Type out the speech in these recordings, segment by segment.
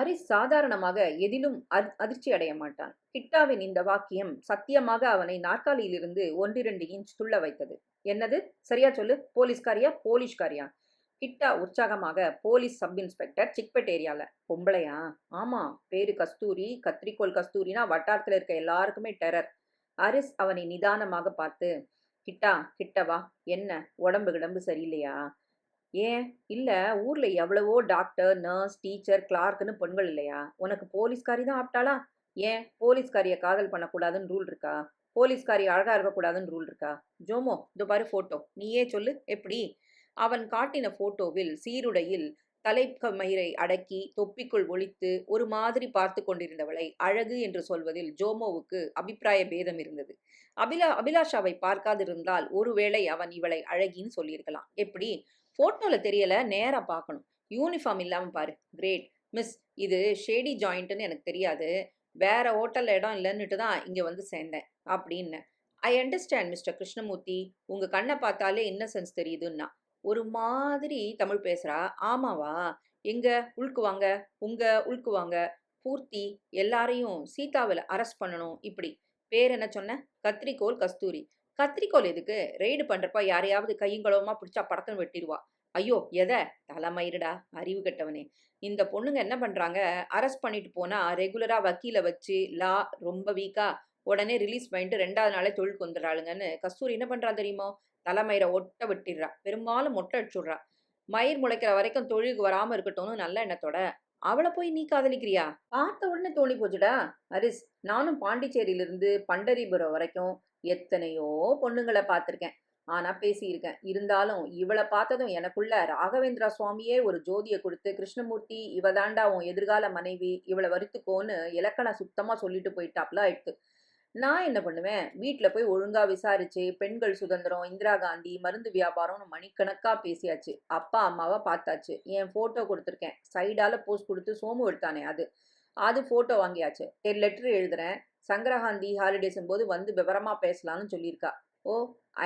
ஹரிஸ் சாதாரணமாக எதிலும் அதிர்ச்சி அடைய மாட்டான். கிட்டாவின் இந்த வாக்கியம் சத்தியமாக அவனை நாற்காலியிலிருந்து ஒன்றிரண்டு இன்ச் துள்ள வைத்தது. என்னது? சரியா சொல்லு. போலீஸ்காரியா? போலீஷ்காரியா கிட்டா உற்சாகமாக போலீஸ் சப் இன்ஸ்பெக்டர் சிக்பெட் ஏரியால பொம்பளையா? ஆமா. பேரு கஸ்தூரி கத்திரிக்கோள் கஸ்தூரினா வட்டாரத்தில் இருக்க எல்லாருக்குமே டெரர் அரிஸ் அவனை நிதானமாக பார்த்து கிட்டா கிட்டவா? என்ன? உடம்பு கிடம்பு சரியில்லையா? ஏன்? இல்லை ஊரில் எவ்வளவோ டாக்டர் நர்ஸ் டீச்சர் கிளார்க்குன்னு பெண்கள் இல்லையா? உனக்கு போலீஸ்காரி தான் ஆப்டாளா? ஏன்? போலீஸ்காரியை காதல் பண்ணக்கூடாதுன்னு ரூல் இருக்கா? போலீஸ்காரி அழகாக இருக்கக்கூடாதுன்னு ரூல் இருக்கா? ஜோமோ இதோ பாரு ஃபோட்டோ நீயே சொல்லு எப்படி? அவன் காட்டின ஃபோட்டோவில் சீருடையில் தலைக்கமயிரை அடக்கி தொப்பிக்குள் ஒழித்து ஒரு மாதிரி பார்த்து கொண்டிருந்தவளை அழகு என்று சொல்வதில் ஜோமோவுக்கு அபிப்பிராய பேதம் இருந்தது. அபிலா அபிலாஷாவை பார்க்காதிருந்தால் ஒருவேளை அவன் இவளை அழகின்னு சொல்லியிருக்கலாம். எப்படி? ஃபோட்டோவில் தெரியலை நேராக பார்க்கணும் யூனிஃபார்ம் இல்லாமல் பாரு. கிரேட் மிஸ் இது ஷேடி ஜாயிண்ட்னு எனக்கு தெரியாது. வேற ஹோட்டலில் இடம் இல்லைன்னுட்டு தான் இங்கே வந்து சேர்ந்தேன் அப்படின்னு. I understand mister Krishnamurthy. உங்கள் கண்ணை பார்த்தாலே இன்னசென்ஸ் தெரியுதுன்னா. ஒரு மாதிரி தமிழ் பேசுகிறா ஆமாவா? எங்கே? உள்க்குவாங்க உங்கள் உள்க்குவாங்க பூர்த்தி எல்லாரையும் சீதாவில் அரெஸ்ட் பண்ணணும் இப்படி. பேர் என்ன சொன்ன? கத்திரிக்கோல் கஸ்தூரி. கத்திரிக்கோல் எதுக்கு? ரெய்டு பண்றப்ப யாரையாவது கையுங்களவுமா பிடிச்சா படக்கம் வெட்டிடுவா. ஐயோ எதை? தலைமயிருடா அறிவு கெட்டவனே. இந்த பொண்ணுங்க என்ன பண்றாங்க? அரெஸ்ட் பண்ணிட்டு போனா ரெகுலரா வக்கீல வச்சு லா ரொம்ப வீக்கா உடனே ரிலீஸ் பண்ணிட்டு ரெண்டாவது நாளே தொழிலுக்கு வந்துடுறாளுங்கன்னு கஸ்தூரி என்ன பண்றா தெரியுமோ? தலைமயிரை ஒட்ட வெட்டிடுறா. பெரும்பாலும் மொட்டை அடிச்சுடுறா மயிர் முளைக்கிற வரைக்கும் தொழிலுக்கு வராம இருக்கட்டும்னு நல்ல எண்ணத்தோட அவளை போய் நீ காதலிக்கிறியா? பார்த்த உடனே தோணி போச்சுடா. ஹரிஸ் நானும் பாண்டிச்சேரியிலிருந்து பண்டரிபுரம் வரைக்கும் எத்தனையோ பொண்ணுங்களை பார்த்துருக்கேன். ஆனா பேசியிருக்கேன். இருந்தாலும் இவளை பார்த்ததும் எனக்குள்ள ராகவேந்திரா சுவாமியே ஒரு ஜோதியை கொடுத்து கிருஷ்ணமூர்த்தி இவ தாண்டா உன் எதிர்கால மனைவி இவளை வருத்துக்கோன்னு இலக்கண சுத்தமா சொல்லிட்டு போயிட்டாப்ல ஆயிடுத்து நான் என்ன பண்ணுவேன்? வீட்டில் போய் ஒழுங்காக விசாரிச்சு பெண்கள் சுதந்திரம் இந்திரா காந்தி மருந்து வியாபாரம்னு மணிக்கணக்காக பேசியாச்சு. அப்பா அம்மாவை பார்த்தாச்சு. என் ஃபோட்டோ கொடுத்துருக்கேன். சைடால போஸ்ட் கொடுத்து சோமு எடுத்தானே அது. அது ஃபோட்டோ வாங்கியாச்சு. லெட்டர் எழுதுறேன். சங்கரகாந்தி ஹாலிடேஸும் போது வந்து விவரமாக பேசலாம்னு சொல்லியிருக்கா. Oh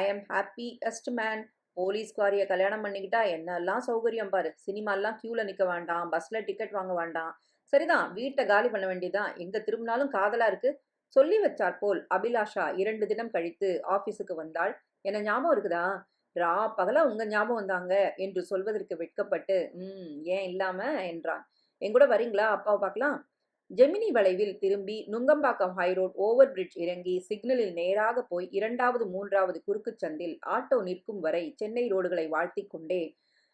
I am happiest man போலீஸ்காரிய கல்யாணம் பண்ணிக்கிட்டா என்னெல்லாம் சௌகரியம் பாரு. சினிமாலாம் க்யூவில் நிற்க வேண்டாம். பஸ்ஸில் டிக்கெட் வாங்க வேண்டாம். சரிதான் வீட்டை காலி பண்ண வேண்டியதான் எங்கே திரும்பினாலும் காதலாக இருக்குது சொல்லி வச்சார் போல் அபிலாஷா இரண்டு தினம் கழித்து ஆஃபீஸுக்கு வந்தாள். என்ன ஞாபகம் இருக்குதா? ரா பகலா உங்க ஞாபகம் வந்தாங்க என்று சொல்வதற்கு வெட்கப்பட்டு ம் ஏன் இல்லாம? என்றான். என் கூட வரீங்களா? அப்பாவை பார்க்கலாம்? ஜெமினி வளைவில் திரும்பி நுங்கம்பாக்கம் ஹைரோட் ஓவர் பிரிட்ஜ் இறங்கி சிக்னலில் நேராக போய் இரண்டாவது மூன்றாவது குறுக்குச் சந்தில் ஆட்டோ நிற்கும் வரை சென்னை ரோடுகளை வாழ்த்தி கொண்டே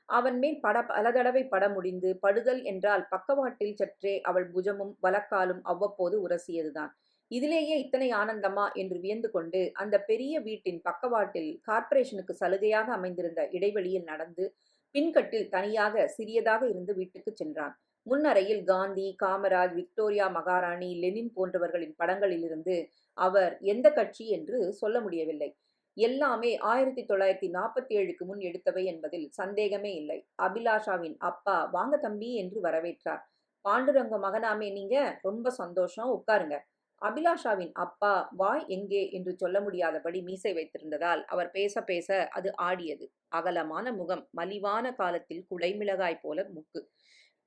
அவன் மேல் பட பல தடவை பட முடிந்து படுதல் என்றால் பக்கவாட்டில் சற்றே அவள் புஜமும் வலக்காலும் அவ்வப்போது உரசியதுதான். இதிலேயே இத்தனை ஆனந்தமா என்று வியந்து கொண்டு அந்த பெரிய வீட்டின் பக்கவாட்டில் கார்ப்பரேஷனுக்கு சலுகையாக அமைந்திருந்த இடைவெளியில் நடந்து பின்கட்டில் தனியாக சிறியதாக இருந்து வீட்டுக்கு சென்றான். முன்னறையில் காந்தி காமராஜ் விக்டோரியா மகாராணி லெனின் போன்றவர்களின் படங்களிலிருந்து அவர் எந்த கட்சி என்று சொல்ல முடியவில்லை. எல்லாமே ஆயிரத்தி தொள்ளாயிரத்தி நாற்பத்தி ஏழுக்கு முன் எடுத்தவை என்பதில் சந்தேகமே இல்லை. அபிலாஷாவின் அப்பா வாங்க தம்பி என்று வரவேற்றார். பாண்டுரங்க மகனாமே நீங்க ரொம்ப சந்தோஷம் உட்காருங்க. அபிலாஷாவின் அப்பா வாய் எங்கே என்று சொல்ல முடியாதபடி மீசை வைத்திருந்ததால் அவர் பேச பேச அது ஆடியது. அகலமான முகம் மலிவான காலத்தில் குடைமிளகாய் போல முக்கு.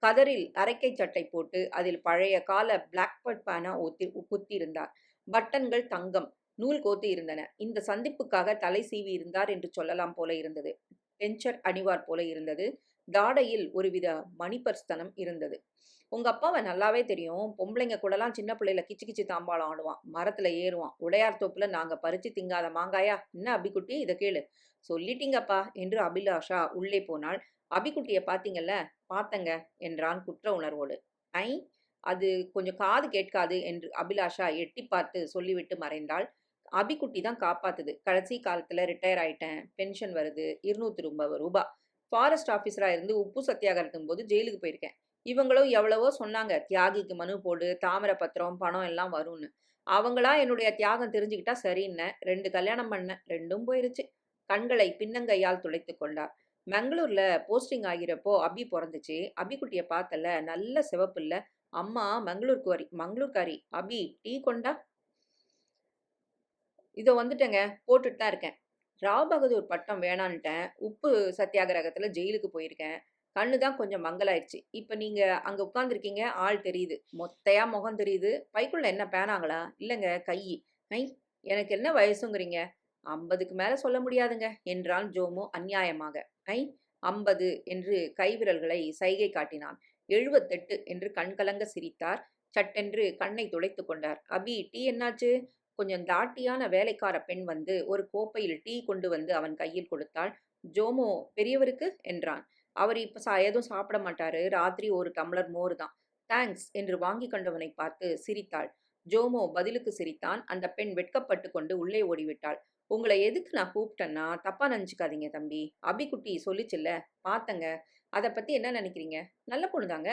கதரில் அரைக்கை சட்டை போட்டு அதில் பழைய கால பிளாக்பர்ட் பேனா ஒத்தி குத்தியிருந்தார். பட்டன்கள் தங்கம் நூல் கோத்து இருந்தன. இந்த சந்திப்புக்காக தலை சீவி இருந்தார் என்று சொல்லலாம் போல இருந்தது. பெஞ்சர் அணிவார் போல இருந்தது. தாடையில் ஒருவித மணிபர்ஸ்தனம் இருந்தது. உங்க அப்பாவை நல்லாவே தெரியும். பொம்பளைங்க கூடலாம் சின்ன பிள்ளையில கிச்சு கிச்சு தாம்பாளம் ஆடுவான். மரத்துல ஏறுவான். உடையார் தோப்புல நாங்க பறிச்சு திங்காத மாங்காயா? என்ன அபிக்குட்டி? இதை கேளு. சொல்லிட்டீங்கப்பா என்று அபிலாஷா உள்ளே போனாள். அபிக்குட்டியை பார்த்தீங்கல்ல பார்த்தங்க என்றான் குற்ற உணர்வோடு. ஐ அது கொஞ்சம் காது கேட்காது என்று அபிலாஷா எட்டி பார்த்து சொல்லிவிட்டு மறைந்தாள். அபிக்குட்டி தான் காப்பாத்துது. கடைசி காலத்தில் ரிட்டையர் ஆயிட்டேன். பென்ஷன் வருது. இருநூத்தி ரூபாய் ரூபா. ஃபாரஸ்ட் ஆஃபீஸராக இருந்து உப்பு சத்தியாகிரத்தும் போது ஜெயிலுக்கு போயிருக்கேன். இவங்களும் எவ்வளவோ சொன்னாங்க. தியாகிக்கு மனு போடு தாமரை பத்திரம் பணம் எல்லாம் வரும்னு. அவங்களா என்னுடைய தியாகம் தெரிஞ்சுக்கிட்டா சரின்னு. ரெண்டு கல்யாணம் பண்ண ரெண்டும் போயிருச்சு. கண்களை பின்னங்கையால் துளைத்து கொண்டார். மங்களூரில் போஸ்டிங் ஆகிறப்போ அபி பிறந்துச்சு. அபிக்குட்டிய பார்த்தல நல்ல சிவப்பு இல்லை. அம்மா மங்களூருக்கு வரி மங்களூர்காரி அபி டீ கொண்டா? இதோ வந்துட்டேங்க போட்டுட்டு தான் இருக்கேன். ராவ் பகதூர் பட்டம் வேணான்ட்டேன். உப்பு சத்தியாகிரகத்தில் ஜெயிலுக்கு போயிருக்கேன். கண்ணு தான் கொஞ்சம் மங்கலாயிருச்சு. இப்போ நீங்கள் அங்கே உட்காந்துருக்கீங்க ஆள் தெரியுது. மொத்தையாக முகம் தெரியுது. பைக்குள்ள என்ன பேனாங்களா இல்லைங்க கை. ஐ எனக்கு என்ன வயசுங்கிறீங்க? ஐம்பதுக்கு மேலே சொல்ல முடியாதுங்க. என்றான் ஜோமோ அநியாயமாக ஐ ஐம்பது என்று கைவிரல்களை சைகை காட்டினான். எழுபத்தெட்டு என்று கண்கலங்க சிரித்தார். சட்டென்று கண்ணை துடைத்து கொண்டார். அபி டீ என்னாச்சு? கொஞ்சம் தாட்டியான வேலைக்கார பெண் வந்து ஒரு கோப்பையில் டீ கொண்டு வந்து அவன் கையில் கொடுத்தாள். ஜோமோ பெரியவருக்கு? என்றான். அவர் இப்ப சா எதுவும் சாப்பிட மாட்டாரு. ராத்திரி ஒரு டம்ளர் மோர் தான். தேங்க்ஸ் என்று வாங்கி கொண்டவனை பார்த்து சிரித்தாள். ஜோமோ பதிலுக்கு சிரித்தான். அந்த பெண் வெட்கப்பட்டு கொண்டு உள்ளே ஓடிவிட்டாள். உங்களை எதுக்கு நான் கூப்பிட்டேன்னா தப்பா நினச்சிக்காதீங்க தம்பி. அபிக்குட்டி சொல்லிச்சுல்ல பார்த்தங்க அதை பத்தி என்ன நினைக்கிறீங்க? நல்ல பொண்ணுதாங்க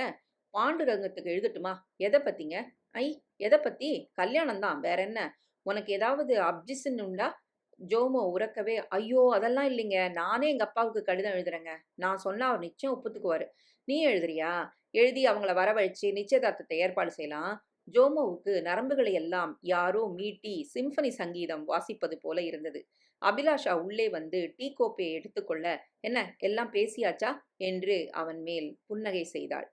பாண்டுரங்கத்துக்கு எழுதட்டுமா? எதை பத்திங்க? ஐ எதை பத்தி? கல்யாணம் தான் வேற என்ன? உனக்கு ஏதாவது அப்ஜெக்ஷன் உண்டா? ஜோமோ உறக்கவே ஐயோ அதெல்லாம் இல்லைங்க. நானே எங்க அப்பாவுக்கு கடிதம் எழுதுறேங்க. நான் சொன்னா அவர் நிச்சயம் ஒப்புத்துக்குவாரு. நீ எழுதுறியா? எழுதி அவங்கள வரவழைச்சு நிச்சயதார்த்தத்தை ஏற்பாடு செய்யலாம். ஜோமோவுக்கு நரம்புகளை எல்லாம் யாரோ மீட்டி சிம்பனி சங்கீதம் வாசிப்பது போல இருந்தது. அபிலாஷா உள்ளே வந்து டீ கோப்பையை எடுத்துக்கொள்ள என்ன எல்லாம் பேசியாச்சா? என்று அவன் மேல் புன்னகை செய்தாள்.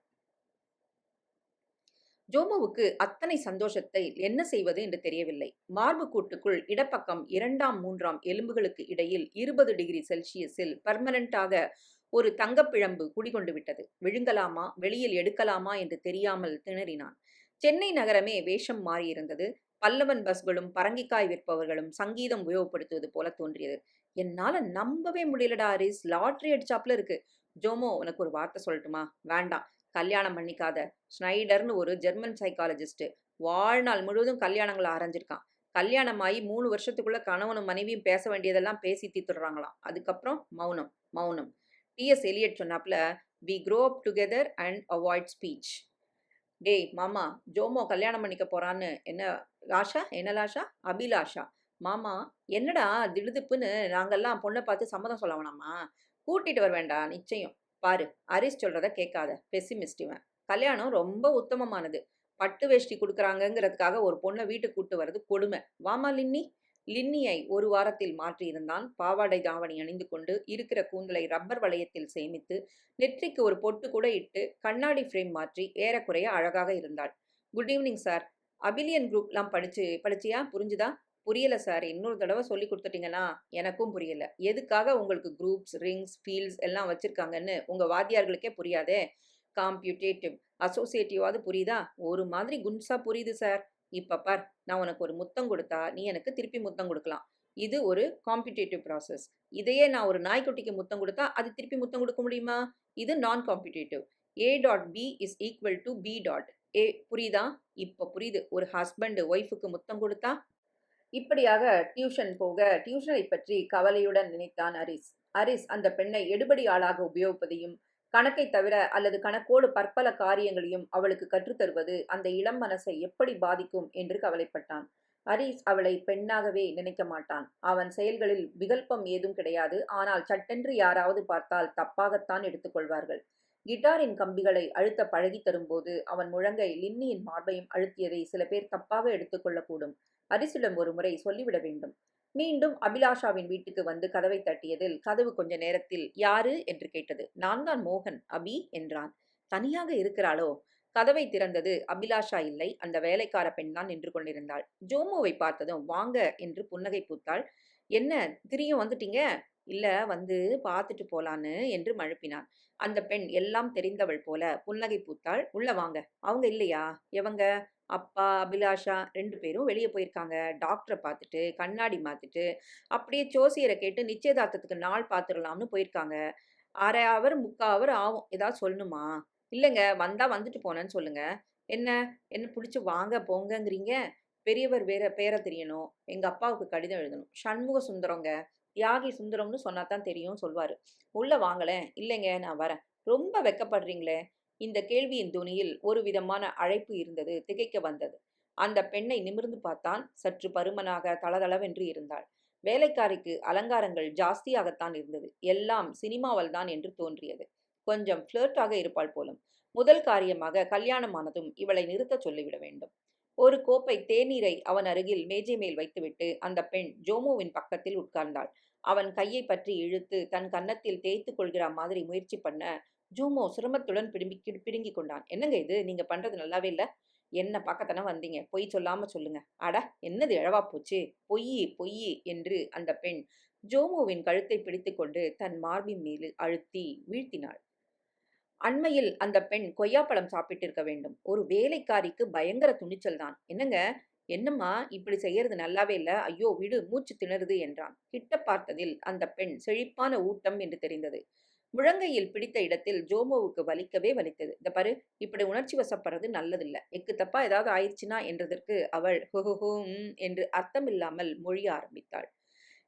ஜோமோவுக்கு அத்தனை சந்தோஷத்தை என்ன செய்வது என்று தெரியவில்லை. மார்பு கூட்டுக்குள் இடப்பக்கம் இரண்டாம் மூன்றாம் எலும்புகளுக்கு இடையில் இருபது டிகிரி செல்சியஸில் பர்மனண்டாக ஒரு தங்கப்பிழம்பு குடிகொண்டு விட்டது. விழுங்கலாமா? வெளியில் எடுக்கலாமா? என்று தெரியாமல் திணறினான். சென்னை நகரமே வேஷம் மாறியிருந்தது. பல்லவன் பஸ்களும் பரங்கிக்காய் விற்பவர்களும் சங்கீதம் உபயோகப்படுத்துவது போல தோன்றியது. என்னால நம்பவே முடியலடா ஹரிஸ் லாட்ரி அடிச்சாப்ல இருக்கு. ஜோமோ உனக்கு ஒரு வார்த்தை சொல்லட்டுமா? வேண்டாம். கல்யாணம் பண்ணிக்காத. ஸ்னைடர்னு ஒரு ஜெர்மன் சைக்காலஜிஸ்ட் வாழ்நாள் முழுவதும் கல்யாணங்களை அரைஞ்சிருக்கான். கல்யாணம் ஆகி மூணு வருஷத்துக்குள்ள கணவனும் மனைவியும் பேச வேண்டியதெல்லாம் பேசி தீத்துடுறாங்களாம் அதுக்கப்புறம் மௌனம் மௌனம். TS Eliot சொன்னாப்ல we grow up together and avoid speech டேய் மாமா ஜோமோ கல்யாணம் பண்ணிக்க போறான்னு. என்ன லாஷா என்ன லாஷா அபிலாஷா. மாமா என்னடா திடுதிப்புன்னு நாங்கெல்லாம் பொண்ணை பார்த்து சம்மதம் சொல்ல வேணாமா? கூட்டிட்டு வர வேண்டாம் நிச்சயம். பாரு ஹரிஸ் சொல்றத கேட்காத. பெசிமிஸ்டிவன் கல்யாணம் ரொம்ப உத்தமமானது. பட்டு வேஷ்டி கொடுக்குறாங்கங்கிறதுக்காக ஒரு பொண்ணை வீட்டுக்கு கூட்டு வர்றது கொடுமை. வாமா லின்னி? லின்னியை ஒரு வாரத்தில் மாற்றியிருந்தான். பாவாடை தாவணி அணிந்து கொண்டு இருக்கிற கூந்தலை ரப்பர் வளையத்தில் சேமித்து நெற்றிக்கு ஒரு பொட்டு கூட இட்டு கண்ணாடி ஃப்ரேம் மாற்றி ஏறக்குறைய அழகாக இருந்தாள். Good evening sir. அபிலியன் குரூப்லாம் படிச்சு படிச்சியா? புரிஞ்சுதா? புரியல சார். இன்னொரு தடவை சொல்லி கொடுத்துட்டீங்கன்னா எனக்கும் புரியல. எதுக்காக உங்களுக்கு குரூப்ஸ் ரிங்ஸ் ஃபீல்ட்ஸ் எல்லாம் வச்சிருக்காங்கன்னு உங்க வாத்தியார்களுக்கே புரியாதே? காம்பியூட்டேட்டிவ். அசோசியேட்டிவாவது புரியுதா? ஒரு மாதிரி குன்ஸா புரியுது சார். இப்போ பார் நான் உனக்கு ஒரு முத்தம் கொடுத்தா நீ எனக்கு திருப்பி முத்தம் கொடுக்கலாம். இது ஒரு காம்படிட்டிவ் ப்ராசஸ் இதையே நான் ஒரு நாய்க்குட்டிக்கு முத்தம் கொடுத்தா அது திருப்பி முத்தம் கொடுக்க முடியுமா? இது நான் competitive A dot B is equal to B dot A புரியுதா? இப்போ புரியுது. ஒரு ஹஸ்பண்டு ஒய்ஃபுக்கு முத்தம் கொடுத்தா? இப்படியாக டியூஷன் போக டியூஷனை பற்றி கவலையுடன் நினைத்தான் அரிஸ் அரிஸ் அந்த பெண்ணை எடுபடி ஆளாக உபயோகிப்பதையும் கணக்கை தவிர அல்லது கணக்கோடு பற்பல காரியங்களையும் அவளுக்கு கற்றுத்தருவது அந்த இளம் மனசை எப்படி பாதிக்கும் என்று கவலைப்பட்டான். ஹரீஸ் அவளை பெண்ணாகவே நினைக்க மாட்டான். அவன் செயல்களில் விகல்பம் ஏதும் கிடையாது. ஆனால் சட்டென்று யாராவது பார்த்தால் தப்பாகத்தான் எடுத்துக்கொள்வார்கள். கிட்டாரின் கம்பிகளை அழுத்த பழகி தரும்போது அவன் முழங்கை லின்னியின் மார்பையும் அழுத்தியதை சில பேர் தப்பாக எடுத்துக்கொள்ளக்கூடும். அரிசிடம் ஒரு முறை சொல்லிவிட வேண்டும். மீண்டும் அபிலாஷாவின் வீட்டுக்கு வந்து கதவை தட்டியதில் கதவு கொஞ்ச நேரத்தில் யாரு? என்று கேட்டது. நான் தான் மோகன் அபி என்றான். தனியாக இருக்கிறாளோ? கதவை திறந்தது அபிலாஷா இல்லை. அந்த வேலைக்கார பெண் தான் நின்று கொண்டிருந்தாள். ஜோமுவை பார்த்ததும் வாங்க என்று புன்னகை பூத்தாள். என்ன திரியும் வந்துட்டீங்க? இல்ல வந்து பார்த்துட்டு போலான்னு என்று மழுப்பினான். அந்த பெண் எல்லாம் தெரிந்தவள் போல புன்னகை பூத்தாள். உள்ள வாங்க. அவங்க இல்லையா? எவங்க? அப்பா அபிலாஷா ரெண்டு பேரும் வெளியே போயிருக்காங்க. டாக்டரை பார்த்துட்டு கண்ணாடி மாத்திட்டு அப்படியே ஜோசியரை கேட்டு நிச்சயதார்த்தத்துக்கு நாள் பார்த்துடலாம்னு போயிருக்காங்க. அரை அவர் முக்கால் அவர் ஆகும். ஏதாவது சொல்லணுமா? இல்லைங்க வந்தால் வந்துட்டு போனேன்னு சொல்லுங்க. என்ன? என்ன பிடிச்சி வாங்க போங்கங்கிறீங்க? பெரியவர் வேற பேரை தெரியணும். எங்கள் அப்பாவுக்கு கடிதம் எழுதணும். சண்முக சுந்தரங்க. தியாகி சுந்தரம்னு சொன்னா தான் தெரியும் சொல்வார். உள்ளே வாங்கலை இல்லைங்க நான் வரேன். ரொம்ப வெக்கப்படுறீங்களே. இந்த கேள்வியின் துணியில் ஒரு விதமான அழைப்பு இருந்தது திகைக்க வந்தது. அந்த பெண்ணை நிமிர்ந்து பார்த்தான். சற்று பருமனாக தளதளவென்று இருந்தாள். வேலைக்காரிக்கு அலங்காரங்கள் ஜாஸ்தியாகத்தான் இருந்தது. எல்லாம் சினிமாவல் தான் என்று தோன்றியது. கொஞ்சம் ஃப்ளர்ட்டாக இருப்பாள் போலும். முதல் காரியமாக கல்யாணமானதும் இவளை நிறுத்தச் சொல்லிவிட வேண்டும். ஒரு கோப்பை தேநீரை அவன் அருகில் மேஜை மேல் வைத்துவிட்டு அந்த பெண் ஜோமோவின் பக்கத்தில் உட்கார்ந்தாள். அவன் கையை பற்றி இழுத்து தன் கன்னத்தில் தேய்த்து கொள்கிற மாதிரி முயற்சி பண்ண ஜூமோ சிரமத்துடன் பிடுங்கி பிடுங்கி கொண்டான். என்னங்க இது? நீங்க பண்றது நல்லாவே இல்ல. என்ன பக்கத்தன வந்தீங்க? பொய் சொல்லாம சொல்லுங்க. அட என்னது இழவா போச்சு? பொய் பொய் என்று அந்த பெண் ஜோமோவின் கழுத்தை பிடித்துக்கொண்டு தன் மார்பின் மீது அழுத்தி வீழ்த்தினாள். அண்மையில் அந்த பெண் கொய்யாப்பழம் சாப்பிட்டிருக்க வேண்டும். ஒரு வேலைக்காரிக்கு பயங்கர துணிச்சல் தான். என்னங்க? என்னம்மா? இப்படி செய்யறது நல்லாவே இல்ல. ஐயோ விடு மூச்சு திணறுது என்றான். கிட்ட பார்த்ததில் அந்த பெண் செழிப்பான ஊட்டம் என்று தெரிந்தது. முழங்கையில் பிடித்த இடத்தில் ஜோமோவுக்கு வலிக்கவே வலித்தது. இந்த பாரு இப்படி உணர்ச்சி வசப்படுறது நல்லதில்ல. எக்கு தப்பா ஏதாவது ஆயிடுச்சுனா என்றதற்கு அவள் ஹுஹுஹும் என்று அர்த்தமில்லாமல் மொழிய ஆரம்பித்தாள்.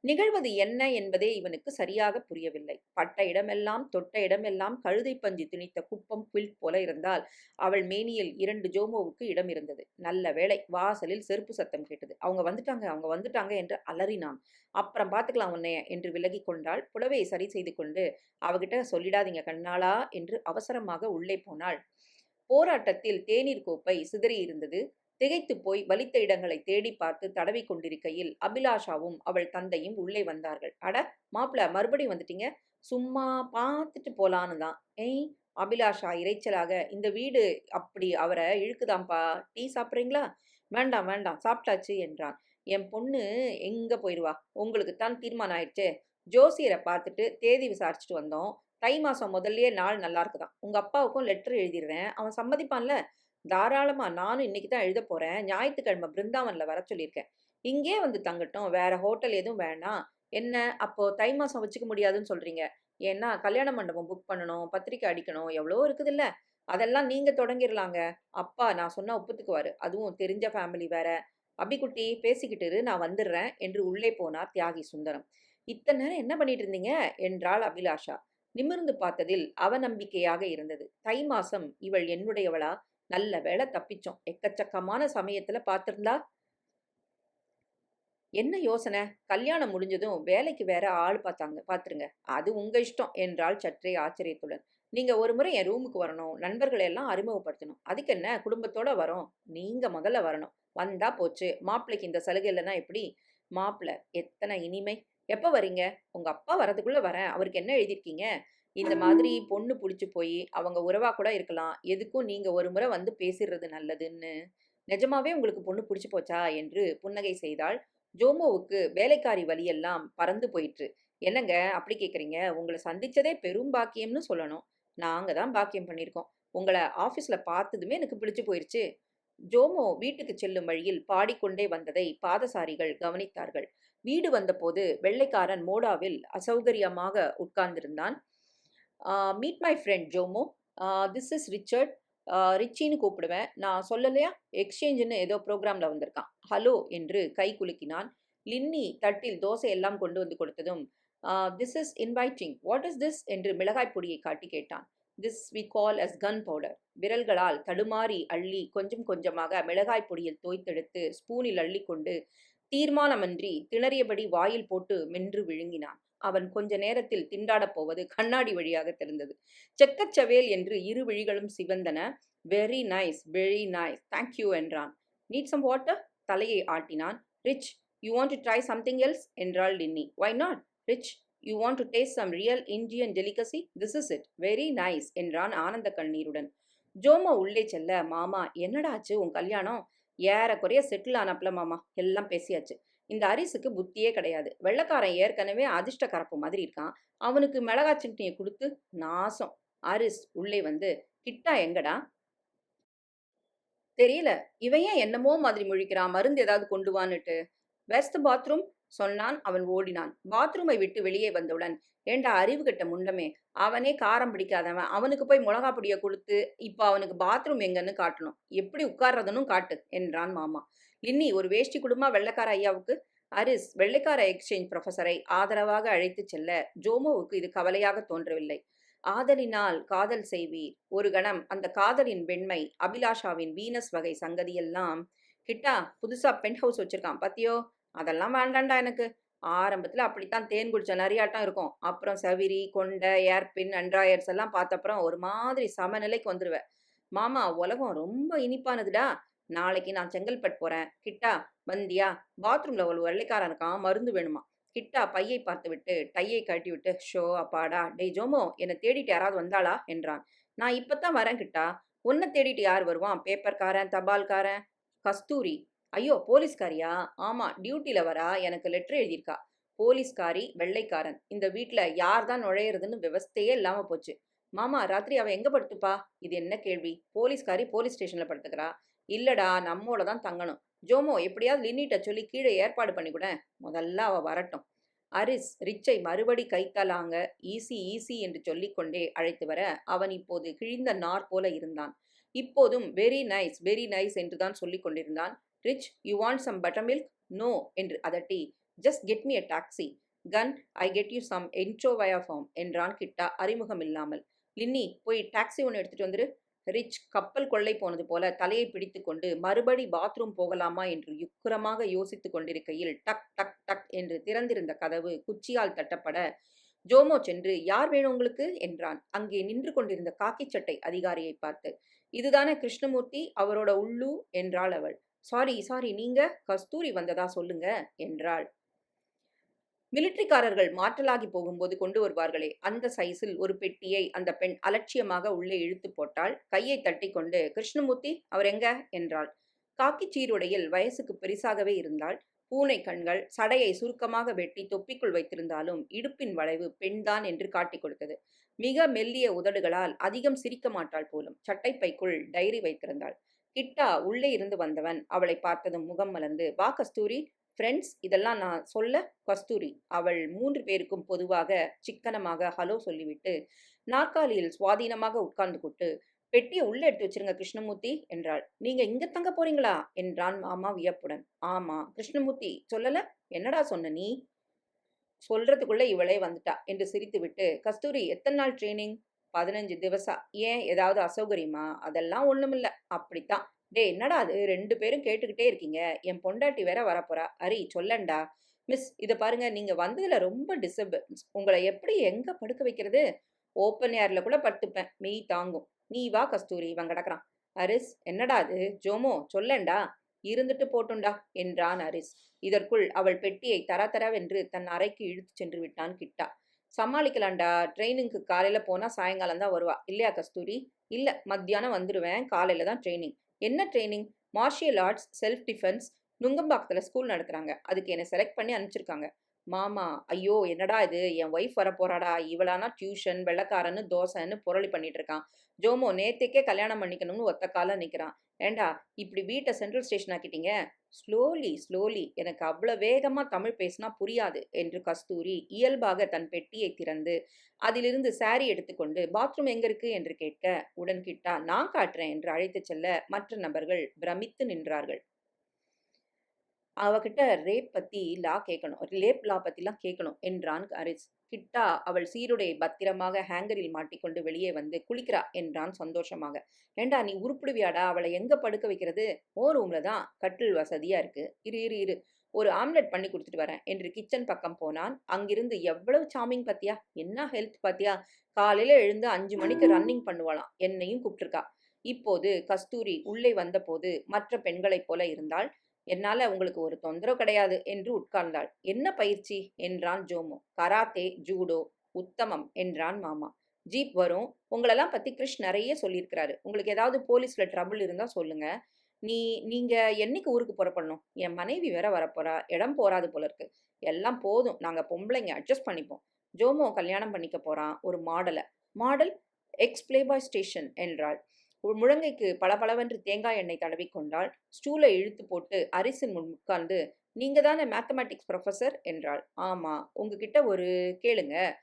நிகழ்வது என்ன என்பதே இவனுக்கு சரியாக புரியவில்லை. பட்ட இடமெல்லாம் தொட்ட இடமெல்லாம் கழுதை பஞ்சு திணித்த குப்பம் குயில் போல இருந்தால் அவள் மேனியில் இரண்டு ஜோமோவுக்கு இடம் இருந்தது. நல்ல வேளை வாசலில் செருப்பு சத்தம் கேட்டது. அவங்க வந்துட்டாங்க அவங்க வந்துட்டாங்க என்று அலறினான். அப்புறம் பார்த்துக்கலாம் உன்னைய என்று விலகி கொண்டாள். புடவையை சரி செய்து கொண்டு அவகிட்ட சொல்லிடாதீங்க கண்ணாளா என்று அவசரமாக உள்ளே போனாள். போராட்டத்தில் தேநீர் கோப்பை சிதறி இருந்தது. திகைத்து போய் வலித்த இடங்களை தேடி பார்த்து தடவி கொண்டிருக்கையில் அபிலாஷாவும் அவள் தந்தையும் உள்ளே வந்தார்கள். அட மாப்பிள மறுபடியும் வந்துட்டீங்க? சும்மா பார்த்துட்டு போலான்னு தான் ஏய் அபிலாஷா இறைச்சலாக இந்த வீடு அப்படி அவரை இழுக்குதாம்ப்பா டீ சாப்பிட்றீங்களா? வேண்டாம் வேண்டாம் சாப்பிட்டாச்சு என்றான். என் பொண்ணு எங்க போயிடுவா உங்களுக்கு தான் தீர்மானம் ஆயிடுச்சே. ஜோசியரை பார்த்துட்டு தேதி விசாரிச்சுட்டு வந்தோம். தை மாதம் முதல்லயே நாள் நல்லா இருக்குதான். உங்கள் அப்பாவுக்கும் லெட்டர் எழுதிடுறேன். அவன் சம்மதிப்பான்ல? தாராளமாக நானும் இன்னைக்கு தான் எழுத போகிறேன் ஞாயிற்றுக்கிழமை பிருந்தாவனில் வர சொல்லியிருக்கேன். இங்கே வந்து தங்கட்டும். வேற ஹோட்டல் எதுவும் வேணாம். என்ன? அப்போது தை மாதம் வச்சுக்க முடியாதுன்னு சொல்கிறீங்க ஏன்னா கல்யாண மண்டபம் புக் பண்ணணும் பத்திரிக்கை அடிக்கணும் எவ்வளோ இருக்குதுல்ல? அதெல்லாம் நீங்கள் தொடங்கிடலாங்க அப்பா நான் சொன்ன ஒப்புத்துக்குவார். அதுவும் தெரிஞ்ச ஃபேமிலி வேற. அபிக்குட்டி பேசிக்கிட்டு நான் வந்துடுறேன் என்று உள்ளே போனார் தியாகி சுந்தரம். இத்தனை நேரம் என்ன பண்ணிட்டு இருந்தீங்க? என்றாள் அபிலாஷா. நிமிர்ந்து பார்த்ததில் அவநம்பிக்கையாக இருந்தது. தை மாசம் இவள் என்னுடையவளா? நல்ல வேலை தப்பிச்சோம். எக்கச்சக்கமான சமயத்துல பார்த்துருந்தா? என்ன யோசனை? கல்யாணம் முடிஞ்சதும் வேலைக்கு வேற ஆள் பார்த்தாங்க பார்த்துருங்க. அது உங்க இஷ்டம் என்றால் சற்றே ஆச்சரியத்துடன். நீங்க ஒரு முறை என் ரூமுக்கு வரணும் நண்பர்களை எல்லாம் அறிமுகப்படுத்தணும். அதுக்கு என்ன? குடும்பத்தோட வரோம். நீங்க முதல்ல வரணும். வந்தா போச்சு. மாப்பிள்ளைக்கு இந்த சலுகை இல்லைன்னா எப்படி? மாப்பிள்ளை எத்தனை இனிமை. எப்போ வரீங்க? உங்க அப்பா வரதுக்குள்ள வரேன். அவருக்கு என்ன எழுதியிருக்கீங்க? இந்த மாதிரி பொண்ணு பிடிச்சி போய் அவங்க உறவா கூட இருக்கலாம். எதுக்கும் நீங்க ஒரு முறை வந்து பேசிடுறது நல்லதுன்னு. நிஜமாவே உங்களுக்கு பொண்ணு பிடிச்சி போச்சா என்று புன்னகை செய்தாள். ஜோமோவுக்கு வேலைக்காரி வழியெல்லாம் பறந்து போயிற்று. என்னங்க அப்படி கேட்குறீங்க உங்களை சந்திச்சதே பெரும் பாக்கியம்னு சொல்லணும். நாங்கள் தான் பாக்கியம் பண்ணியிருக்கோம் உங்களை ஆஃபீஸில் பார்த்ததுமே எனக்கு பிடிச்சி போயிடுச்சு ஜோமோ வீட்டுக்கு செல்லும் வழியில் பாடிக்கொண்டே வந்ததை பாதசாரிகள் கவனித்தார்கள். வீடு வந்தபோது வெள்ளைக்காரன் மோடாவில் அசௌகரியமாக உட்கார்ந்திருந்தான். Meet my friend Jomo. This is Richard ரிச்சின்னு கூப்பிடுவேன். நான் சொல்லலையா? எக்ஸ்சேஞ்சுன்னு ஏதோ ப்ரோக்ராமில் வந்திருக்கான். ஹலோ என்று கை குலுக்கினான். லின்னி தட்டில் தோசை எல்லாம் கொண்டு வந்து கொடுத்ததும் this is inviting what is this என்று மிளகாய் பொடியை காட்டி கேட்டான். This we call as gun powder விரல்களால் தடுமாறி அள்ளி கொஞ்சம் கொஞ்சமாக மிளகாய் பொடியில் தோய்த்தெடுத்து ஸ்பூனில் அள்ளி கொண்டு தீர்மானமின்றி திணறியபடி வாயில் போட்டு மென்று விழுங்கினான். அவன் கொஞ்ச நேரத்தில் திண்டாடப் போவது கண்ணாடி வழியாக தெரிந்தது. செக்கச்சவேல் என்று இரு விழிகளும் சிவந்தன. Very nice very nice thank you என்றான். நீட் சம் வாட்டர் தலையை ஆட்டினான். Rich you want to try something else என்றாள் டின்னி why not Rich you want to taste some real Indian delicacy this is it very nice என்றான் ஆனந்த கண்ணீருடன். ஜோமா உள்ளே செல்ல. மாமா என்னடா ஆச்சு உன் கல்யாணம்? ஏறக்குறைய செட்டில் ஆனப்பல மாமா. எல்லாம் பேசியாச்சு. இந்த அரிசுக்கு புத்தியே கிடையாது. வெள்ளைக்காரன் ஏற்கனவே அதிர்ஷ்ட கரப்பு மாதிரி இருக்கான். அவனுக்கு மிளகா சட்னியை கொடுத்து நாசம். அரிஸ் உள்ளே வந்து கிட்டா எங்கடா? தெரியல. இவன் ஏன் என்னமோ மாதிரி முழிக்கிறான் மருந்து ஏதாவது கொண்டு வான்னுட்டு. வெஸ்ட் பாத்ரூம் சொன்னான் அவன் ஓடினான். பாத்ரூமை விட்டு வெளியே வந்தவுடன் ஏண்டா அறிவு கெட்ட முண்டமே? அவனே காரம் பிடிக்காதவன். அவனுக்கு போய் மிளகா பொடியை கொடுத்து இப்போ அவனுக்கு பாத்ரூம் எங்கன்னு காட்டணும். எப்படி உட்கார்றதுன்னு காட்டு என்றான் மாமா. லின்னி ஒரு வேஷ்டி குடுமா வெள்ளைக்கார ஐயாவுக்கு அரிஸ் வெள்ளைக்கார எக்ஸ்சேஞ்ச் ப்ரொஃபஸரை ஆதரவாக அழைத்துச் செல்ல ஜோமோவுக்கு இது கவலையாக தோன்றவில்லை. ஆதலினால் காதல் செய்வீர். ஒரு கணம் அந்த காதலின் வெண்மை அபிலாஷாவின் வீனஸ் வகை சங்கதியெல்லாம் கிட்டா புதுசா பென்ட் ஹவுஸ் வச்சிருக்கான். பத்தியோ? அதெல்லாம் வேண்டாண்டா எனக்கு. ஆரம்பத்தில் அப்படித்தான் தேன் குடிச்ச நிறையாட்டம் இருக்கும். அப்புறம் சவிரி கொண்டை ஏர்பின் அண்ட்ராயர்ஸ் எல்லாம் பார்த்தப்புறம் ஒரு மாதிரி சமநிலைக்கு வந்துடுவேன் மாமா உலகம் ரொம்ப இனிப்பானதுடா. நாளைக்கு நான் செங்கல்பட்டு போறேன். கிட்டா வந்தியா? பாத்ரூம்ல ஒரு வெள்ளைக்காரன் இருக்கான் மருந்து வேணுமா? கிட்டா பையை பார்த்து விட்டு டையை கழட்டிவிட்டு ஷோ அப்பாடா. டேய் ஜோமோ என்னை தேடிட்டு யாராவது வந்தாளா? என்றான். நான் இப்பதான் வரேன் கிட்டா. உன்னை தேடிட்டு யார் வருவான்? பேப்பர்காரன் தபால்காரன்? கஸ்தூரி. ஐயோ போலீஸ்காரியா? ஆமா டியூட்டியில் வரா. எனக்கு லெட்டர் எழுதியிருக்கா. போலீஸ்காரி வெள்ளைக்காரன். இந்த வீட்டில் யார் தான் நுழையிறதுன்னு விவஸ்தையே இல்லாமல் போச்சு. மாமா ராத்திரி அவள் எங்கே படுத்துப்பா? இது என்ன கேள்வி? போலீஸ்காரி போலீஸ் ஸ்டேஷனில் படுத்துக்கிறா. இல்லடா நம்மோட தான் தங்கணும். ஜோமோ எப்படியாவது லின்னிட்ட சொல்லி கீழே ஏற்பாடு பண்ணி கூட முதல்ல அவ வரட்டும். அரிஸ் ரிச்சை மறுபடி கைத்தலாங்க ஈசி ஈசி என்று சொல்லிக்கொண்டே அழைத்து வர அவன் இப்போது கிழிந்த நார் போல இருந்தான். இப்போதும் வெரி நைஸ் வெரி நைஸ் என்று தான் சொல்லிக் கொண்டிருந்தான். Rich you want some buttermilk no என்று அதட்டி just get me a taxi can I get you some Enterovioform என்றான் கிட்டா அறிமுகம் இல்லாமல் லின்னி போய் டாக்ஸி ஒன்று எடுத்துட்டு வந்துரு. ரிச் கப்பல் கொள்ளை போனது போல தலையை பிடித்து கொண்டு மறுபடி பாத்ரூம் போகலாமா என்று யுக்கிரமாக யோசித்துக் கொண்டிருக்கையில் டக் டக் டக் என்று திறந்திருந்த கதவு குச்சியால் தட்டப்பட ஜோமோ சென்று யார் வேணும் உங்களுக்கு? என்றான். அங்கே நின்று கொண்டிருந்த காக்கி சட்டை அதிகாரியை பார்த்து இதுதானே கிருஷ்ணமூர்த்தி? அவரோட உள்ளு? என்றாள் அவள். சாரி சாரி நீங்க? கஸ்தூரி வந்ததா சொல்லுங்க? என்றாள். மிலிட்ரிக்காரர்கள் மாற்றலாகி போகும்போது கொண்டு வருவார்களே. அந்த சைஸில் ஒரு பெட்டியை அந்த பெண் அலட்சியமாக உள்ளே இழுத்து போட்டால் கையை தட்டி கொண்டு கிருஷ்ணமூர்த்தி அவர் எங்க? என்றாள். காக்கி சீருடையில் வயசுக்கு பெரிசாகவே இருந்தால் பூனை கண்கள் சடையை சுருக்கமாக வெட்டி தொப்பிக்குள் வைத்திருந்தாலும் இடுப்பின் வளைவு பெண்தான் என்று காட்டிக் கொடுத்தது. மிக மெல்லிய உதடுகளால் அதிகம் சிரிக்க மாட்டாள் போலும் சட்டைப்பைக்குள் டைரி வைத்திருந்தாள். கிட்டா உள்ளே இருந்து வந்தவன் அவளை பார்த்ததும் முகம் மலர்ந்து வா கஸ்தூரி ஃப்ரெண்ட்ஸ் இதெல்லாம் நான் சொல்ல கஸ்தூரி. அவள் மூன்று பேருக்கும் பொதுவாக சிக்கனமாக ஹலோ சொல்லிவிட்டு நாற்காலியில் சுவாதீனமாக உட்கார்ந்து கொண்டு பெட்டியை உள்ளே எடுத்து வச்சிருங்க கிருஷ்ணமூர்த்தி என்றாள். நீங்க இங்க தங்க போறீங்களா? என்றான் மாமா வியப்புடன். ஆமா கிருஷ்ணமூர்த்தி சொல்லல? என்னடா சொன்ன நீ? சொல்றதுக்குள்ள இவளே வந்துட்டா என்று சிரித்துவிட்டு கஸ்தூரி எத்தனை நாள் ட்ரைனிங் பதினஞ்சு திவசா. ஏன் ஏதாவது அசௌகரியமா? அதெல்லாம் ஒண்ணுமில்ல. அப்படித்தான். டே என்னடா அது? ரெண்டு பேரும் கேட்டுக்கிட்டே இருக்கீங்க. என் பொண்டாட்டி வேற வரப்போறா. அரி சொல்லண்டா. மிஸ் இதை பாருங்க. நீங்க வந்ததுல ரொம்ப டிஸ்டர்பன்ஸ் உங்களை எப்படி எங்க படுக்க வைக்கிறது? ஓப்பன் ஏர்ல கூட படுத்துப்பேன். மெய் தாங்கும். நீ வா கஸ்தூரி. இவன் கிடக்குறான். அரிஸ் என்னடா அது? ஜோமோ சொல்லண்டா? இருந்துட்டு போட்டுண்டா என்றான் அரிஸ். இதற்குள் அவள் பெட்டியை தர தரவென்று தன் அறைக்கு இழுத்து சென்று விட்டான் கிட்டா. சமாளிக்கலாம்டா. ட்ரைனிங்க்கு காலையில போனா சாயங்காலம் தான் வருவா. இல்லையா கஸ்தூரி? இல்ல மத்தியானம் வந்துடுவேன் காலையில தான் ட்ரைனிங் என்ன training martial arts self defence நுங்கம்பாக்கத்தில் school நடத்துகிறாங்க அதுக்கு என்னை செலக்ட் பண்ணி அனுப்பிச்சிருக்காங்க. மாமா ஐயோ என்னடா இது? என் ஒய்ஃப் வர போறாடா. இவளானா டியூஷன் வெள்ளக்காரன்னு தோசைன்னு புரளி பண்ணிட்டு இருக்கான். ஜோமோ நேத்திக்கே கல்யாணம் பண்ணிக்கணும்னு ஒத்த காலம் நிற்கிறான் ஏண்டா இப்படி வீட்டை சென்ட்ரல் ஸ்டேஷன் ஆக்கிட்டீங்க? ஸ்லோலி ஸ்லோலி எனக்கு அவ்வளோ வேகமாக தமிழ் பேசினா புரியாது என்று கஸ்தூரி இயல்பாக தன் பெட்டியை திறந்து அதிலிருந்து சாரி எடுத்துக்கொண்டு பாத்ரூம் எங்க இருக்கு? என்று கேட்க உடன்கிட்டா நான் காட்டுறேன் என்று அழைத்துச் செல்ல மற்ற நபர்கள் பிரமித்து நின்றார்கள். அவகிட்ட ரேப் பத்தி லா கேட்கணும். ரேப் லா பத்திலாம் கேட்கணும் என்றான் ஹரிஸ். கிட்டா அவள் சீருடை பத்திரமாக ஹேங்கரில் மாட்டிக்கொண்டு வெளியே வந்து குளிக்கிறா என்றான் சந்தோஷமாக. ஏண்டா நீ உருப்பிடுவியாடா? அவளை எங்க படுக்க வைக்கிறது? ஓ ரூம்ல தான் கட்டில் வசதியா இருக்கு. இரு இரு இரு. ஒரு ஆம்லெட் பண்ணி கொடுத்துட்டு வரேன் என்று கிச்சன் பக்கம் போனான். அங்கிருந்து எவ்வளவு சாமிங் பார்த்தியா என்ன ஹெல்த் பார்த்தியா காலையில எழுந்து அஞ்சு மணிக்கு ரன்னிங் பண்ணுவாளாம். என்னையும் கூப்பிட்டுருக்கா. இப்போது கஸ்தூரி உள்ளே வந்தபோது மற்ற பெண்களைப் போல இருந்தால் என்னால உங்களுக்கு ஒரு தொந்தரவு கிடையாது என்று உட்கார்ந்தாள். என்ன பயிற்சி? என்றான் ஜோமோ. கராத்தே ஜூடோ உத்தமம் என்றான் மாமா. ஜீப் வரும். உங்களெல்லாம் பத்தி கிருஷ் நிறைய சொல்லியிருக்கிறாரு. உங்களுக்கு ஏதாவது போலீஸ்ல ட்ரபிள் இருந்தா சொல்லுங்க. நீ நீங்க என்னைக்கு ஊருக்கு புறப்படணும் என் மனைவி வேற வரப்போறா. இடம் போறாது போல இருக்கு. எல்லாம் போதும். நாங்க பொம்பளைங்க அட்ஜஸ்ட் பண்ணிப்போம். ஜோமோ கல்யாணம் பண்ணிக்க போறான் ஒரு மாடலை. மாடல்? எக்ஸ் பிளேபாய் ஸ்டேஷன் என்றாள். முழங்கைக்கு பளபளவென்று தேங்காய் எண்ணெய் தடவி ஸ்டூலை இழுத்து போட்டு அரிசின் முன் உட்கார்ந்து நீங்க தானே மேத்தமேட்டிக்ஸ் ப்ரொஃபஸர் என்றாள். ஆமா. உங்ககிட்ட ஒரு கேளுங்க.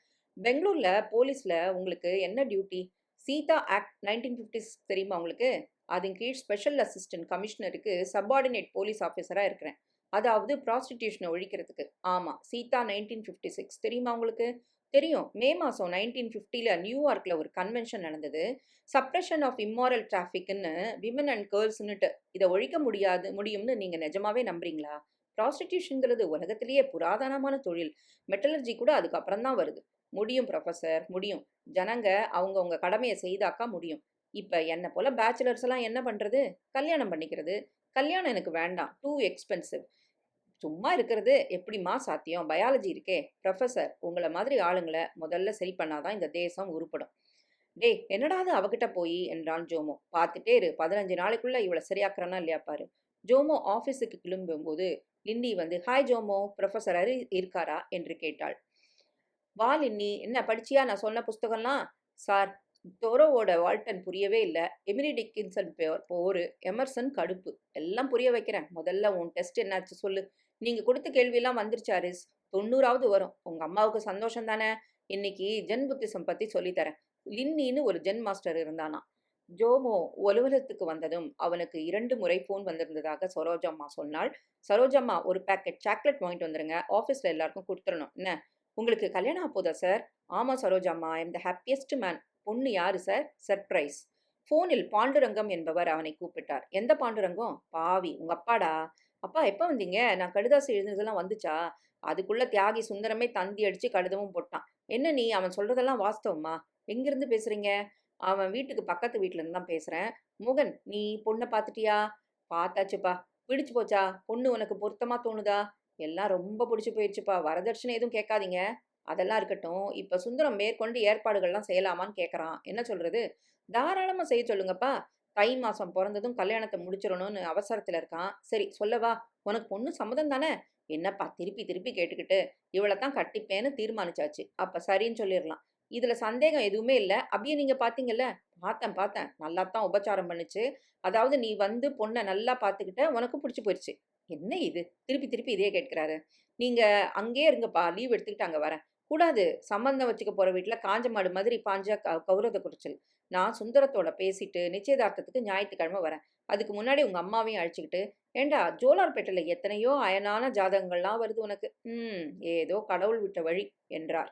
பெங்களூர்ல போலீஸ்ல உங்களுக்கு என்ன duty SITA act nineteen fifty six தெரியுமா உங்களுக்கு? அதன் கீழ் ஸ்பெஷல் அசிஸ்டன்ட் கமிஷனருக்கு சப்பார்டினேட் போலீஸ் ஆஃபீஸராக இருக்கிறேன். அதாவது ப்ராஸ்டிடியூஷனை ஒழிக்கிறதுக்கு. ஆமாம் சீதா நைன்டீன் ஃபிஃப்டி சிக்ஸ் தெரியுமா உங்களுக்கு? தெரியும். மே மாதம் நைன்டீன் ஃபிஃப்டியில் நியூயார்க்கில் ஒரு கன்வென்ஷன் நடந்தது. சப்ரஷன் ஆஃப் இம்மாரல் டிராஃபிக்னு விமன் அண்ட் கேர்ள்ஸ்னுட்டு இதை ஒழிக்க முடியாது முடியும்னு நீங்கள் நிஜமாவே நம்புறீங்களா? ப்ராஸ்டிடியூஷனுங்கிறது உலகத்திலேயே புராதனமான தொழில். மெட்டலர்ஜி கூட அதுக்கப்புறம் தான் வருது. முடியும் ப்ரொஃபஸர் முடியும். ஜனங்க அவங்கவுங்க கடமையை செய்தாக்கா முடியும். இப்போ என்னை போல் பேச்சுலர்ஸ் எல்லாம் என்ன பண்ணுறது கல்யாணம் பண்ணிக்கிறது. கல்யாணம் எனக்கு வேண்டாம். டூ எக்ஸ்பென்சிவ் சும்மா இருக்கிறது எப்படிம்மா சாத்தியம்? பயாலஜி இருக்கே. ப்ரொஃபசர் உங்களை மாதிரி ஆளுங்களை முதல்ல சரி பண்ணாதான் இந்த தேசம் உருப்படும். டேய் என்னடா அது அவகிட்ட போய்? என்றான் ஜோமோ. பார்த்துட்டே இரு. பதினஞ்சு நாளைக்குள்ள இவளை சரியாக்குறானா இல்லையா பாரு. ஜோமோ ஆஃபீஸுக்கு கிளம்பும்போது லின்னி வந்து ஹாய் ஜோமோ ப்ரொஃபஸர் அரி இருக்காரா? என்று கேட்டாள். வா லின்னி என்ன படிச்சியா? நான் சொன்ன புஸ்தகம்லாம்? சார் தோரோவோட வால்டன் புரியவே இல்லை. Emily Dickinson bore bore Emerson கடுப்பு. எல்லாம் புரிய வைக்கிறேன். முதல்ல உன் டெஸ்ட் என்னாச்சு சொல்லு. நீங்க கொடுத்த கேள்வியெல்லாம் வந்துருச்சு அரிஸ் தொண்ணூறாவது வரும். உங்க அம்மாவுக்கு சந்தோஷம் தானே? இன்னைக்கு ஜென் புத்திசம் பத்தி சொல்லித்தரேன் லின்னின்னு ஒரு ஜென் மாஸ்டர் இருந்தானா ஜோமோ அலுவலகத்துக்கு வந்ததும் அவனுக்கு இரண்டு முறை ஃபோன் வந்திருந்ததாக சரோஜம்மா சொன்னாள். சரோஜம்மா ஒரு பேக்கெட் சாக்லேட் வாங்கிட்டு வந்துருங்க. ஆஃபீஸில் எல்லாருக்கும் கொடுத்துடணும் என்ன? உங்களுக்கு கல்யாணம் ஆப்போதா சார் ஆமாம் Sarojamma I'm the happiest man பொண்ணு யாரு சார் சர்ப்ரைஸ் ஃபோனில் பாண்டுரங்கம் என்பவர் அவனை கூப்பிட்டார். எந்த பாண்டுரங்கம்? பாவி உங்க அப்பாடா? அப்பா எப்போ வந்தீங்க? நான் கடுதாசி எழுதுனதெல்லாம் வந்துச்சா? அதுக்குள்ளே தியாகி சுந்தரமே தந்தி அடித்து கடிதமும் போட்டான். என்ன நீ? அவன் சொல்கிறதெல்லாம் வாஸ்தவமா? எங்கேருந்து பேசுகிறீங்க அவன் வீட்டுக்கு பக்கத்து வீட்டிலேருந்து தான் பேசுகிறேன் முகன் நீ பொண்ணை பார்த்துட்டியா பார்த்தாச்சுப்பா பிடிச்சு போச்சா? பொண்ணு உனக்கு பொருத்தமாக தோணுதா? எல்லாம் ரொம்ப பிடிச்சி போயிடுச்சுப்பா வரதட்சணை எதுவும் கேட்காதீங்க. அதெல்லாம் இருக்கட்டும். இப்போ சுந்தரம் மேற்கொண்டு ஏற்பாடுகள்லாம் செய்யலாமான்னு கேட்குறான் என்ன சொல்கிறது தாராளமாக செய்ய சொல்லுங்கப்பா. தை மாதம் பிறந்ததும் கல்யாணத்தை முடிச்சிடணும்னு அவசரத்தில் இருக்கான். சரி சொல்லவா? உனக்கு பொண்ணு சம்மதம் தானே? என்னப்பா திருப்பி திருப்பி கேட்டுக்கிட்டு இவளை தான் கட்டிப்பேன்னு தீர்மானிச்சாச்சு. அப்போ சரின்னு சொல்லிடலாம். இதில் சந்தேகம் எதுவுமே இல்லை. அப்படியே நீங்கள் பார்த்தீங்கல்ல பார்த்தேன் பார்த்தேன். நல்லா தான் உபச்சாரம் பண்ணுச்சு. அதாவது நீ வந்து பொண்ணை நல்லா பார்த்துக்கிட்ட உனக்கு பிடிச்சி போயிடுச்சு என்ன இது? திருப்பி திருப்பி இதே கேட்கிறாரு. நீங்கள் அங்கேயே இருங்கப்பா. லீவ் எடுத்துக்கிட்டு அங்கே வரேன். கூடாது. சம்பந்தம் வச்சுக்க போகிற வீட்டில் காஞ்ச மாடு மாதிரி பாஞ்சா க- கௌரத குறைச்சல் நான் சுந்தரத்தோட பேசிட்டு நிச்சயதார்த்தத்துக்கு ஞாயிற்றுக்கிழமை வரேன். அதுக்கு முன்னாடி உங்கள் அம்மாவையும் அழைச்சிக்கிட்டு ஏண்டா ஜோலார்பேட்டையில் எத்தனையோ அயனான ஜாதகங்கள்லாம் வருது உனக்கு. ம் ஏதோ கடவுள் விட்ட வழி என்றார்.